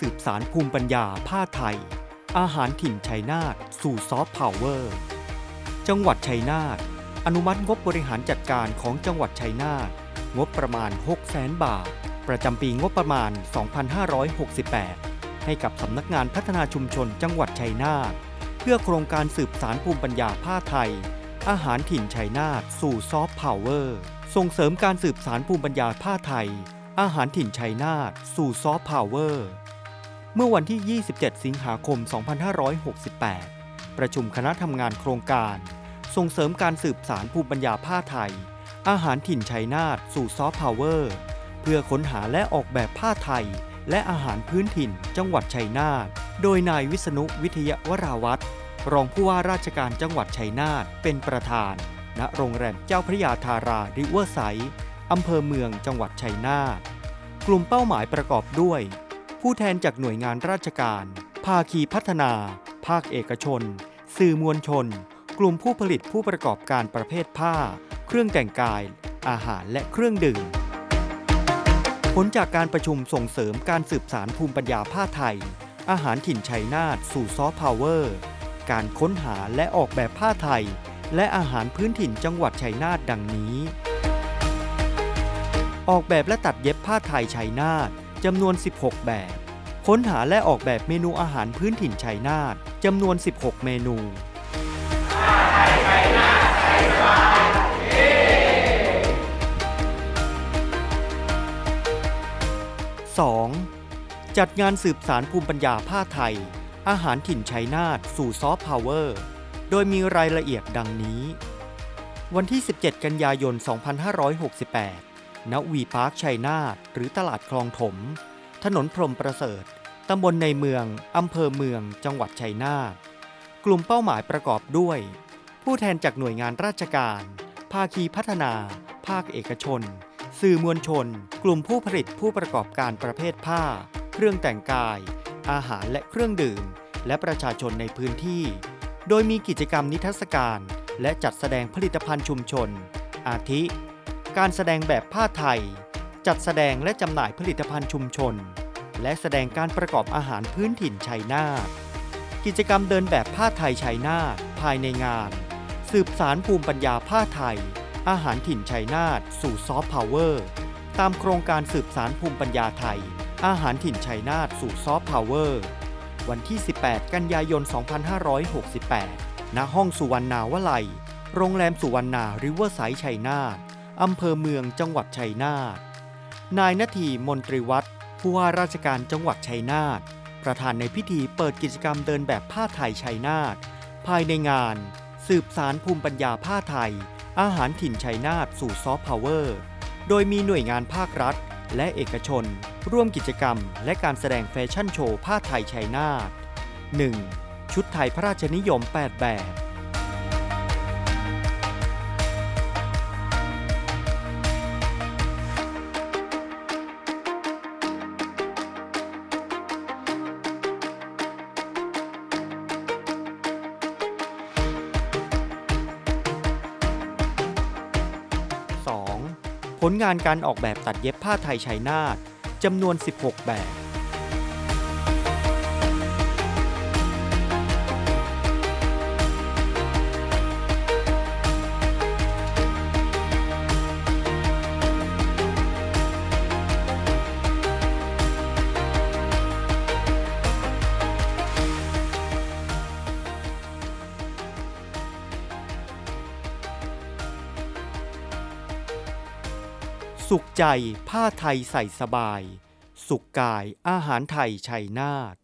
สืบสารภูมิปัญญาผ้าไทย อาหารถิ่นชัยนาทสู่ซอฟต์พาวเวอร์ จังหวัดชัยนาทอนุมัติงบบริหารจัดการของจังหวัดชัยนาทงบประมาณ 6 0 0แสนบาท ประจำปีงบประมาณ 2568 ให้กับสำนักงานพัฒนาชุมชนจังหวัดชัยนาทเพื่อโครงการสืบสารภูมิปัญญาผ้าไทย อาหารถิ่นชัยนาทสู่ซอฟต์พาวเวอร์ส่งเสริมการสืบสารภูมิปัญญาผ้าไทย อาหารถิ่นชัยนาทสู่ซอฟต์พาวเวอร์ เมื่อวันที่ 27 สิงหาคม 2568 ประชุมคณะทำงานโครงการ ส่งเสริมการสืบสารภูมิปัญญาผ้าไทย อาหารถิ่นชัยนาทสู่ซอฟต์พาวเวอร์ เพื่อค้นหาและออกแบบผ้าไทย และอาหารพื้นถิ่นจังหวัดชัยนาท โดยนายวิษณุวิทยาวราวัตรรองผู้ว่าราชการจังหวัดชัยนาทเป็นประธาน ณ โรงแรมเจ้าพระยาธาราริเวอร์ไซด์อำเภอเมืองจังหวัดชัยนาท กลุ่มเป้าหมายประกอบด้วย ผู้แทนจากหน่วยงานราชการ ภาคีพัฒนา ภาคเอกชน สื่อมวลชน กลุ่มผู้ผลิตผู้ประกอบการประเภทผ้า เครื่องแต่งกาย อาหารและเครื่องดื่ม ผลจากการประชุมส่งเสริมการสืบสารภูมิปัญญาผ้าไทย อาหารถิ่นชัยนาทสู่ซอฟต์พาวเวอร์ การค้นหาและออกแบบผ้าไทย และอาหารพื้นถิ่นจังหวัดชัยนาทดังนี้ ออกแบบและตัดเย็บผ้าไทยชัยนาท จำนวน 16 แบบ ค้นหาและออกแบบเมนูอาหารพื้นถิ่นชัยนาทจำนวน 16 เมนู 2. จัดงานสืบสารภูมิปัญญาผ้าไทย อาหารถิ่นชัยนาทสู่ซอฟต์พาวเวอร์ โดยมีรายละเอียดดังนี้ วันที่ 17 กันยายน 2568 ณวีพาร์คชัยนาทหรือตลาดคลองถม ถนนพรมประเสริฐ ตำบลในเมือง อำเภอเมือง จังหวัดชัยนาท กลุ่มเป้าหมายประกอบด้วย ผู้แทนจากหน่วยงานราชการ ภาคีพัฒนา ภาคเอกชน สื่อมวลชน กลุ่มผู้ผลิตผู้ประกอบการประเภทผ้า เครื่องแต่งกาย อาหารและเครื่องดื่ม และประชาชนในพื้นที่ โดยมีกิจกรรมนิทรรศการ และจัดแสดงผลิตภัณฑ์ชุมชน อาทิ การแสดงแบบผ้าไทย จัดแสดงและจำหน่ายผลิตภัณฑ์ชุมชน และแสดงการประกอบอาหารพื้นถิ่นชัยนาทกิจกรรมเดินแบบผ้าไทยชัยนาทภายในงาน สืบสารภูมิปัญญาผ้าไทย อาหารถิ่นชัยนาทสู่ซอฟต์พาวเวอร์ตามโครงการสืบสารภูมิปัญญาไทย อาหารถิ่นชัยนาทสู่ซอฟต์พาวเวอร์วันที่ 18 กันยายน 2568 ณ ห้องสุวรรณาวลัย โรงแรมสุวรรณาริเวอร์ไซด์ชัยนาท อำเภอเมืองจังหวัดชัยนาท นายนาทีมนตรีวัฒน์ผู้ว่าราชการจังหวัดชัยนาท ประธานในพิธีเปิดกิจกรรมเดินแบบผ้าไทยชัยนาท ภายในงาน สืบสารภูมิปัญญาผ้าไทย อาหารถิ่นชัยนาทสู่ซอฟต์พาวเวอร์ โดยมีหน่วยงานภาครัฐ และเอกชน ร่วมกิจกรรม และการแสดงแฟชั่นโชว์ผ้าไทยชัยนาท 1. ชุดไทยพระราชนิยม 8 แบบ ผลงานการออกแบบตัดเย็บผ้าไทยชัยนาทจำนวน 16 แบบ สุขใจผ้าไทยใส่สบาย สุขกายอาหารไทยชัยนาท